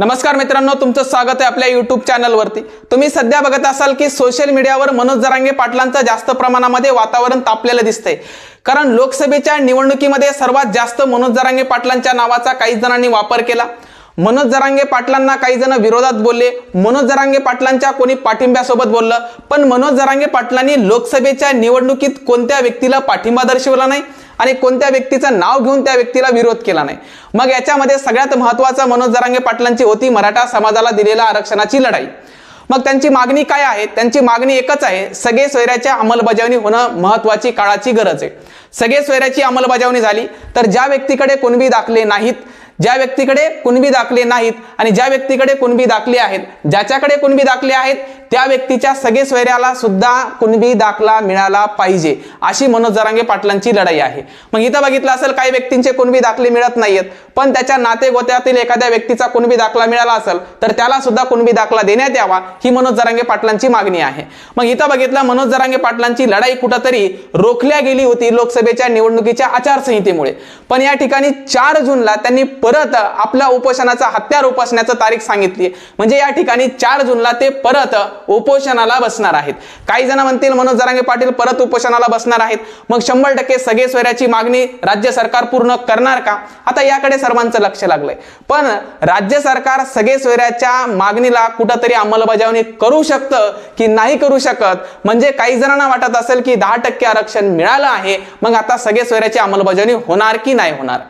नमस्कार मित्रांनो तुमचं स्वागत आहे आपल्या युट्यूब चॅनलवरती तुम्ही सध्या बघत असाल की सोशल मीडियावर मनोज जरांगे पाटलांचं जास्त प्रमाणामध्ये वातावरण तापलेलं दिसतंय. कारण लोकसभेच्या निवडणुकीमध्ये सर्वात जास्त मनोज जरांगे पाटलांच्या नावाचा काही जणांनी वापर केला. मनोज जरांगे पाटलांना काही जण विरोधात बोलले. मनोज जरांगे पाटलांच्या कोणी पाठिंब्यासोबत बोललं. पण मनोज जरांगे पाटलांनी लोकसभेच्या निवडणुकीत कोणत्या व्यक्तीला पाठिंबा दर्शवला नाही? आणि कोणत्या व्यक्तीचं नाव घेऊन त्या व्यक्तीला विरोध केला नाही. मग याच्यामध्ये सगळ्यात महत्वाचं मनोज जरांगे पाटलांची होती मराठा समाजाला दिलेल्या आरक्षणाची लढाई. मग त्यांची मागणी काय आहे? त्यांची मागणी एकच आहे सगळे सोयऱ्याच्या अंमलबजावणी होणं महत्वाची काळाची गरज आहे. सगळे सोयऱ्याची अंमलबजावणी झाली तर ज्या व्यक्तीकडे कुणबी दाखले नाहीत ज्या व्यक्तीकडे कुणबी दाखले नाहीत आणि ज्या व्यक्तीकडे कुणबी दाखले आहेत ज्याच्याकडे कुणबी दाखले आहेत त्या व्यक्तीच्या सगळे स्वैर्याला सुद्धा कुणबी दाखला मिळाला पाहिजे अशी मनोज जरांगे पाटलांची लढाई आहे. मग इथं बघितलं असेल काही व्यक्तींचे कुणबी दाखले मिळत नाहीयेत पण त्याच्या नातेगोत्यातील एखाद्या व्यक्तीचा कुणबी दाखला मिळाला असेल तर त्याला सुद्धा कुणबी दाखला देण्यात यावा ही मनोज जरांगे पाटलांची मागणी आहे. मग इथं बघितलं मनोज जरांगे पाटलांची लढाई कुठंतरी रोखल्या गेली होती लोकसभेच्या निवडणुकीच्या आचारसंहितेमुळे. पण या ठिकाणी चार जूनला त्यांनी परत आपल्या उपोषणाचा हत्यार उपासण्याचं तारीख सांगितली. म्हणजे या ठिकाणी चार जूनला ते परत उपोषणाला बसणार आहेत. काही जण म्हणतील मनोज जरांगे पाटील परत उपोषणाला बसणार आहेत. मग शंभर टक्के सगळे सोयऱ्याची मागणी राज्य सरकार पूर्ण करणार का? आता याकडे सर्वांचं लक्ष लागलंय. पण राज्य सरकार सगळे सोयऱ्याच्या मागणीला कुठंतरी अंमलबजावणी करू शकतं की नाही करू शकत? म्हणजे काही जणांना वाटत असेल की दहा टक्के आरक्षण मिळालं आहे. मग आता सगळे सोयऱ्याची अंमलबजावणी होणार की नाही होणार?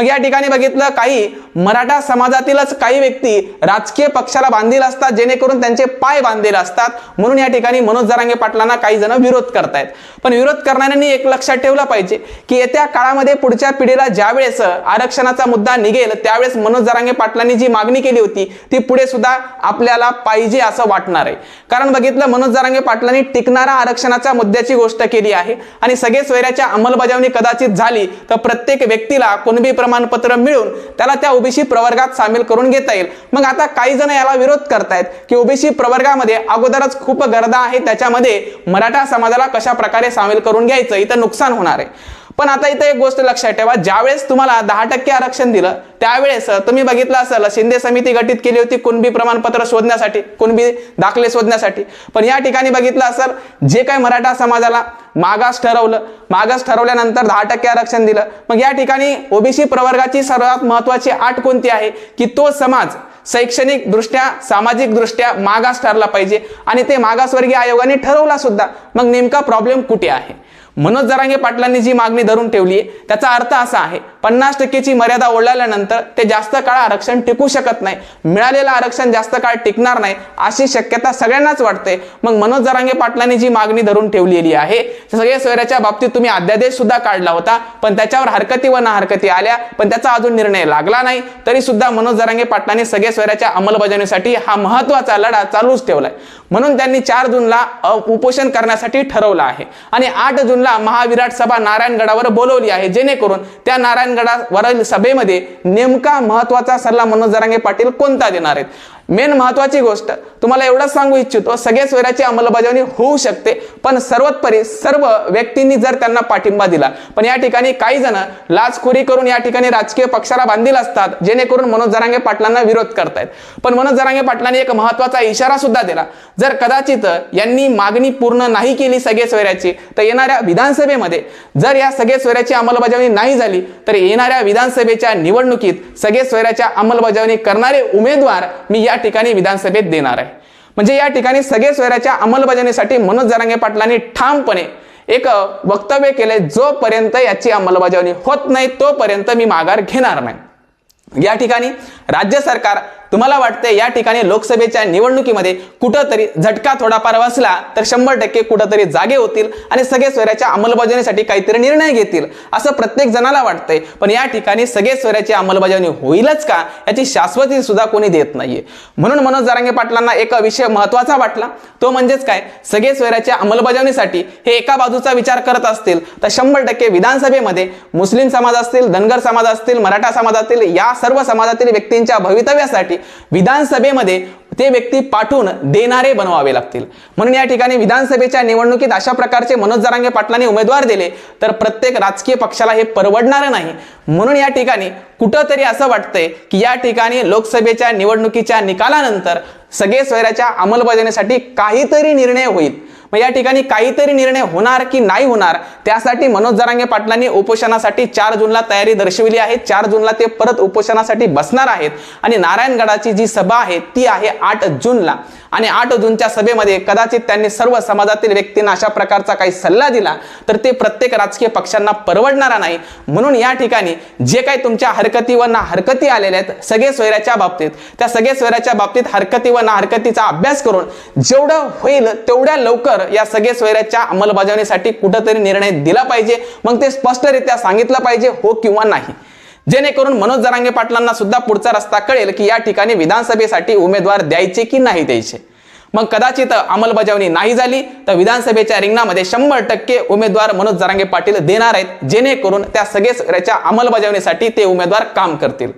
मग या ठिकाणी बघितलं काही मराठा समाजातीलच काही व्यक्ती राजकीय पक्षाला बांधील असतात जेणेकरून त्यांचे पाय बांधलेले असतात. म्हणून या ठिकाणी मनोज जरांगे पाटलांना काही जण विरोध करतायत. पण विरोध करणाऱ्यांनी एक लक्षात ठेवलं पाहिजे की येत्या काळामध्ये पुढच्या पिढीला ज्यावेळेस आरक्षणाचा मुद्दा निघेल त्यावेळेस मनोज जरांगे पाटलांनी जी मागणी केली होती ती पुढे सुद्धा आपल्याला पाहिजे असं वाटणार आहे. कारण बघितलं मनोज जरांगे पाटलांनी टिकणारा आरक्षणाच्या मुद्द्याची गोष्ट केली आहे. आणि सगळे स्वैराच्या अंमलबजावणी कदाचित झाली तर प्रत्येक व्यक्तीला कुणबी प्रमाणपत्र मिळून त्याला त्या ओबीसी प्रवर्गात सामील करून घेता येईल. मग आता काही जण याला विरोध करतायत की ओबीसी प्रवर्गामध्ये अगोदरच खूप गर्दा आहे त्याच्यामध्ये मराठा समाजाला कशा प्रकारे सामील करून घ्यायचं? इथं नुकसान होणार आहे. पण आता इथं एक गोष्ट लक्षात ठेवा ज्यावेळेस तुम्हाला दहा टक्के आरक्षण दिलं त्यावेळेस तुम्ही बघितलं असेल शिंदे समिती गठीत केली होती कुणबी प्रमाणपत्र शोधण्यासाठी कुणबी दाखले शोधण्यासाठी. पण या ठिकाणी बघितलं असेल जे काही मराठा समाजाला मागास ठरवलं मागास ठरवल्यानंतर दहा टक्के आरक्षण दिलं. मग या ठिकाणी ओबीसी प्रवर्गाची सर्वात महत्वाची आठ कोणती आहे? की तो समाज शैक्षणिक दृष्ट्या सामाजिक दृष्ट्या मागास ठरला पाहिजे आणि ते मागासवर्गीय आयोगाने ठरवला सुद्धा. मग नेमका प्रॉब्लेम कुठे आहे? मनोज जरांगे पाटलांनी जी मागणी धरून ठेवली आहे त्याचा अर्थ असा आहे पन्नास टक्केची मर्यादा ओढल्यानंतर ते जास्त काळ आरक्षण टिकू शकत नाही. मिळालेलं आरक्षण जास्त काळ टिकणार नाही अशी शक्यता सगळ्यांनाच वाटते. मग मनोज जरांगे पाटलांनी जी मागणी धरून ठेवलेली आहे सगळे सोयऱ्याच्या बाबतीत तुम्ही अध्यादेश सुद्धा काढला होता पण त्याच्यावर हरकती व ना हरकती आल्या पण त्याचा अजून निर्णय लागला नाही. तरी सुद्धा मनोज जरांगे पाटलांनी सगळे सोयऱ्याच्या अंमलबजावणीसाठी हा महत्त्वाचा लढा चालूच ठेवलाय. म्हणून त्यांनी चार जूनला उपोषण करण्यासाठी ठरवलं आहे. आणि आठ जूनला महाविराट सभा नारायणगडावर बोलवली आहे जेणेकरून त्या नारायण नारायणगडावरील सभेमध्ये नेमका महत्त्वाचा सल्ला मनोज जरांगे पाटील कोणता देणार आहेत? मेन महत्वाची गोष्ट. तुम्हाला एवढंच सांगू इच्छितो सगळ्या सोयऱ्याची अंमलबजावणी होऊ शकते पण सर्वोत्परी सर्व व्यक्तींनी जर त्यांना पाठिंबा दिला पण या ठिकाणी काही जण लाचखोरी करून या ठिकाणी राजकीय पक्षाला बांधील असतात जेणेकरून मनोज जरांगे पाटलांना विरोध करतायत. पण मनोज जरांगे पाटलांनी एक महत्त्वाचा इशारा सुद्धा दिला. जर कदाचित यांनी मागणी पूर्ण नाही केली सगळे सोयऱ्याची तर येणाऱ्या विधानसभेमध्ये जर या सगळे सोयऱ्याची अंमलबजावणी नाही झाली तर येणाऱ्या विधानसभेच्या निवडणुकीत सगळे सोयऱ्याच्या अंमलबजावणी करणारे उमेदवार मी या ठिकाणी विधानसभेत देणार आहे. म्हणजे या ठिकाणी सगळे सोयऱ्याच्या अंमलबजावणीसाठी मनोज जरांगे पाटलांनी ठामपणे एक वक्तव्य केले जोपर्यंत याची अंमलबजावणी होत नाही तोपर्यंत मी माघार घेणार नाही. या ठिकाणी राज्य सरकार तुम्हाला वाटते या ठिकाणी लोकसभेच्या निवडणुकीमध्ये कुठंतरी झटका थोडाफार बसला तर शंभर टक्के कुठंतरी जागे होतील आणि सगळे सोयऱ्याच्या अंमलबजावणीसाठी काहीतरी निर्णय घेतील असं प्रत्येक जणाला वाटतंय. पण या ठिकाणी सगळे स्वराची अंमलबजावणी होईलच का याची शाश्वती सुद्धा कोणी देत नाहीये. म्हणून मनोज जारांगे पाटलांना एक विषय महत्त्वाचा वाटला. तो म्हणजेच काय सगळे सोयऱ्याच्या अंमलबजावणीसाठी हे एका बाजूचा विचार करत असतील तर शंभर टक्के विधानसभेमध्ये मुस्लिम समाज असतील धनगर समाज असतील मराठा समाजातील या सर्व समाजातील व्यक्तींच्या भवितव्यासाठी विधानसभेमध्ये ते व्यक्ती पाठवून देणारे बनवावे लागतील. म्हणून या ठिकाणी विधानसभेच्या निवडणुकीत अशा प्रकारचे मनोज जरांगे पाटलांनी उमेदवार दिले तर प्रत्येक राजकीय पक्षाला हे परवडणार नाही. म्हणून या ठिकाणी कुठंतरी असं वाटतंय की या ठिकाणी लोकसभेच्या निवडणुकीच्या निकालानंतर सगळे स्वैराच्या अंमलबजावणीसाठी काहीतरी निर्णय होईल. मग या ठिकाणी काहीतरी निर्णय होणार की नाही होणार त्यासाठी मनोज जरांगे पाटलांनी उपोषणासाठी चार जूनला तयारी दर्शविली आहे. चार जूनला ते परत उपोषणासाठी बसणार आहेत आणि नारायणगडाची जी सभा आहे ती आहे आठ जूनला. आणि आठ जूनच्या सभेमध्ये कदाचित त्यांनी सर्व समाजातील व्यक्तींना अशा प्रकारचा काही सल्ला दिला तर ते प्रत्येक राजकीय पक्षांना परवडणारा नाही. म्हणून या ठिकाणी जे काही तुमच्या हरकती व ना हरकती आलेल्या आहेत सगळे सोयऱ्याच्या बाबतीत त्या सगळे सोयऱ्याच्या बाबतीत हरकती व ना हरकतीचा अभ्यास करून जेवढं होईल तेवढ्या लवकर या सगळे स्वैराच्या अंमलबजावणीसाठी कुठंतरी निर्णय दिला पाहिजे. मग ते स्पष्टरित्या सांगितलं पाहिजे हो किंवा नाही. जेणेकरून मनोज जरांगे पाटलांना सुद्धा पुढचा रस्ता कळेल की या ठिकाणी विधानसभेसाठी उमेदवार द्यायचे की नाही द्यायचे. मग कदाचित अंमलबजावणी नाही झाली तर विधानसभेच्या रिंगणामध्ये शंभर टक्के उमेदवार मनोज जरांगे पाटील देणार आहेत जेणेकरून त्या सगळ्याच्या अंमलबजावणीसाठी ते उमेदवार काम करतील.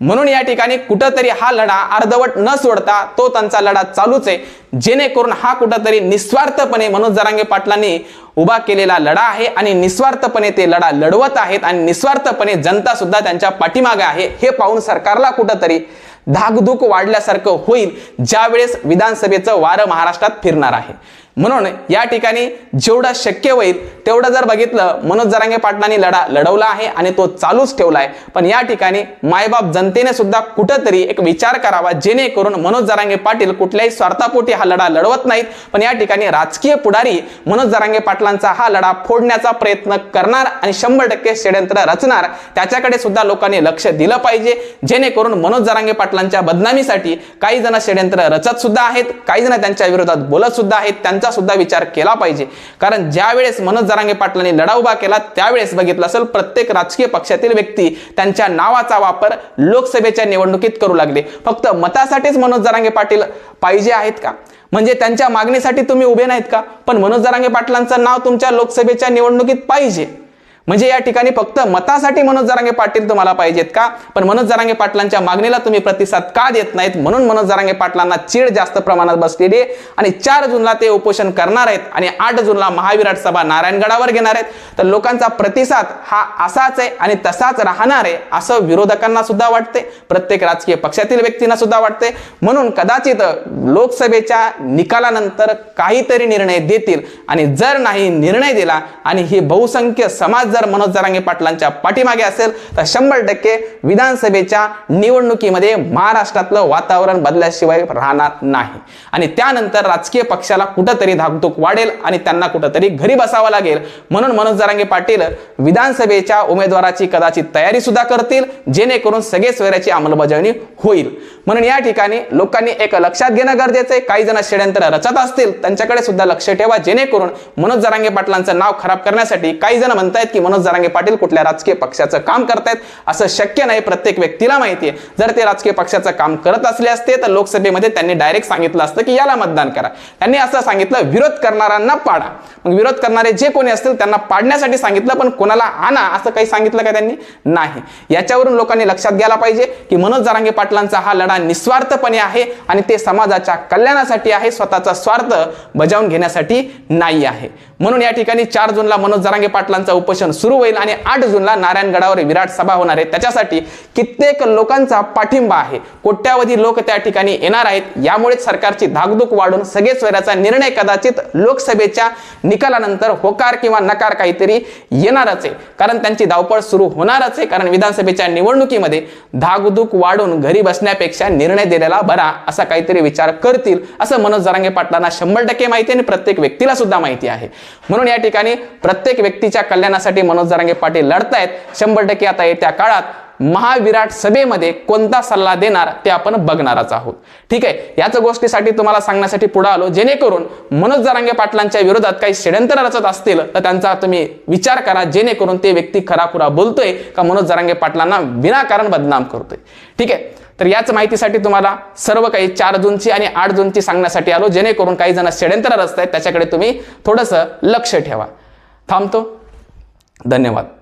म्हणून या ठिकाणी कुठंतरी हा लढा अर्धवट न सोडता तो त्यांचा लढा चालूच आहे. जेणेकरून हा कुठंतरी निस्वार्थपणे मनोज जरांगे पाटलांनी उभा केलेला लढा आहे आणि निस्वार्थपणे ते लढा लढवत आहेत आणि निस्वार्थपणे जनता सुद्धा त्यांच्या पाठीमागे आहे. हे पाहून सरकारला कुठंतरी धाकधूक वाढल्यासारखं होईल ज्यावेळेस विधानसभेचं वारं महाराष्ट्रात फिरणार आहे. म्हणून या ठिकाणी जेवढं शक्य होईल तेवढं जर बघितलं मनोज जरांगे पाटलांनी लढा लढवला आहे आणि तो चालूच ठेवला आहे पण या ठिकाणी मायबाप जनतेने सुद्धा कुठंतरी एक विचार करावा जेणेकरून मनोज जरांगे पाटील कुठल्याही स्वार्थापोटी हा लढा लढवत नाहीत. पण या ठिकाणी राजकीय पुढारी मनोज जरांगे पाटलांचा हा लढा फोडण्याचा प्रयत्न करणार आणि शंभर टक्के षडयंत्र रचणार त्याच्याकडे सुद्धा लोकांनी लक्ष दिलं पाहिजे. जेणेकरून मनोज जरांगे पाटलांच्या बदनामीसाठी काही जण षडयंत्र रचत सुद्धा आहेत काही जण त्यांच्या विरोधात बोलत सुद्धा आहेत त्यांचा सुद्धा विचार केला पाहिजे. कारण ज्या वेळेस मनोज जरांगे पाटलांनी लढा उभा केला त्यावेळेस बघितलं असेल प्रत्येक राजकीय पक्षातील व्यक्ती त्यांच्या नावाचा वापर लोकसभेच्या निवडणुकीत करू लागले. फक्त मतासाठीच मनोज जरांगे पाटील पाहिजे आहेत का? म्हणजे त्यांच्या मागणीसाठी तुम्ही उभे नाहीत का? पण मनोज जरांगे पाटलांचं नाव तुमच्या लोकसभेच्या निवडणुकीत पाहिजे. म्हणजे या ठिकाणी फक्त मतासाठी मनोज जरांगे पाटील तुम्हाला पाहिजेत का? पण मनोज जरांगे पाटलांच्या मागणीला तुम्ही प्रतिसाद का देत नाहीत? म्हणून मनोज जरांगे पाटलांना चीड जास्त प्रमाणात बसलेली आहे. आणि चार जूनला ते उपोषण करणार आहेत आणि आठ जूनला महाविराट सभा नारायणगडावर घेणार आहेत. तर लोकांचा प्रतिसाद हा असाच आहे आणि तसाच राहणार आहे असं विरोधकांना सुद्धा वाटते प्रत्येक राजकीय पक्षातील व्यक्तींना सुद्धा वाटते म्हणून कदाचित लोकसभेच्या निकालानंतर काहीतरी निर्णय देतील. आणि जर नाही निर्णय दिला आणि ही बहुसंख्य समाज जर मनोज जरांगे पाटलांच्या पाठीमागे असेल तर शंभर टक्के विधानसभेच्या निवडणुकीमध्ये महाराष्ट्रातलं वातावरण बदल्याशिवाय राहणार नाही. आणि त्यानंतर राजकीय पक्षाला कुठंतरी धाकधूक वाढेल आणि त्यांना कुठंतरी घरी बसावं लागेल. म्हणून मनोज जरांगे पाटील विधानसभेच्या उमेदवाराची कदाचित तयारी सुद्धा करतील जेणेकरून सगळे सोयऱ्याची अंमलबजावणी होईल. म्हणून या ठिकाणी लोकांनी एक लक्षात घेणं गरजेचं आहे. काही जण षडयंत्र रचत असतील त्यांच्याकडे सुद्धा लक्ष ठेवा जेणेकरून मनोज जरांगे पाटलांचं नाव खराब करण्यासाठी काही जण म्हणतायत की मनोज जरांगे पाटील कुठल्या राजकीय पक्षाचं काम करतायत असं शक्य नाही प्रत्येक व्यक्तीला माहिती आहे जर ते राजकीय पक्षाचं काम करत असले असते तर लोकसभेमध्ये त्यांनी डायरेक्ट सांगितलं असतं की याला मतदान करा. त्यांनी असं सांगितलं विरोध करणाऱ्यांना पाडा. मग विरोध करणारे जे कोणी असतील त्यांना पाडण्यासाठी सांगितलं पण कोणाला आणा असं काही सांगितलं का त्यांनी? नाही. याच्यावरून लोकांनी लक्षात घ्यायला पाहिजे की मनोज जरांगे पाटलांचा हा लढा निस्वार्थपणे आहे आणि ते समाजाच्या कल्याणासाठी आहे स्वतःचा स्वार्थ बजावून घेण्यासाठी नाही आहे. म्हणून या ठिकाणी चार जूनला मनोज जरांगे पाटलांचा उपोषण सुरू होईल आणि आठ जूनला नारायणगडावर विराट सभा होणार आहे. त्याच्यासाठी कित्येक लोकांचा पाठिंबा आहे. कोट्यावधी लोक त्या ठिकाणी येणार आहेत. यामुळेच सरकारची धाकधूक वाढून सगळे स्वराचा निर्णय कदाचित लोकसभेच्या निकालानंतर होकार किंवा नकार काहीतरी येणारच आहे. कारण त्यांची धावपळ सुरू होणारच आहे. कारण विधानसभेच्या निवडणुकीमध्ये धाकधूक वाढून घरी बसण्यापेक्षा निर्णय दिलेला बरा असा काहीतरी विचार करतील असं मनोज जरांगे पाटलांना शंभर टक्के माहिती आहे आणि प्रत्येक व्यक्तीला सुद्धा माहिती आहे. म्हणून या ठिकाणी प्रत्येक व्यक्तीच्या कल्याणासाठी मनोज जरांगे पाटील लढतायत. शंभर टक्के आता येत्या काळात महाविराट सभेमध्ये कोणता सल्ला देणार ते आपण बघणारच आहोत. ठीक आहे याच गोष्टीसाठी तुम्हाला सांगण्यासाठी पुढे आलो. जेणेकरून मनोज जरांगे पाटलांच्या विरोधात काही षडयंत्र रचत असतील तर त्यांचा तुम्ही विचार करा. जेणेकरून ते व्यक्ती खराखुरा बोलतोय का मनोज जरांगे पाटलांना विनाकारण बदनाम करतोय. ठीक आहे तर याच माहितीसाठी तुम्हाला सर्व काही चार जूनची आणि आठ जूनची सांगण्यासाठी आलो. जेणेकरून काही जण षडयंत्र रचत आहेत त्याच्याकडे तुम्ही थोडंसं लक्ष ठेवा. थांबतो. धन्यवाद.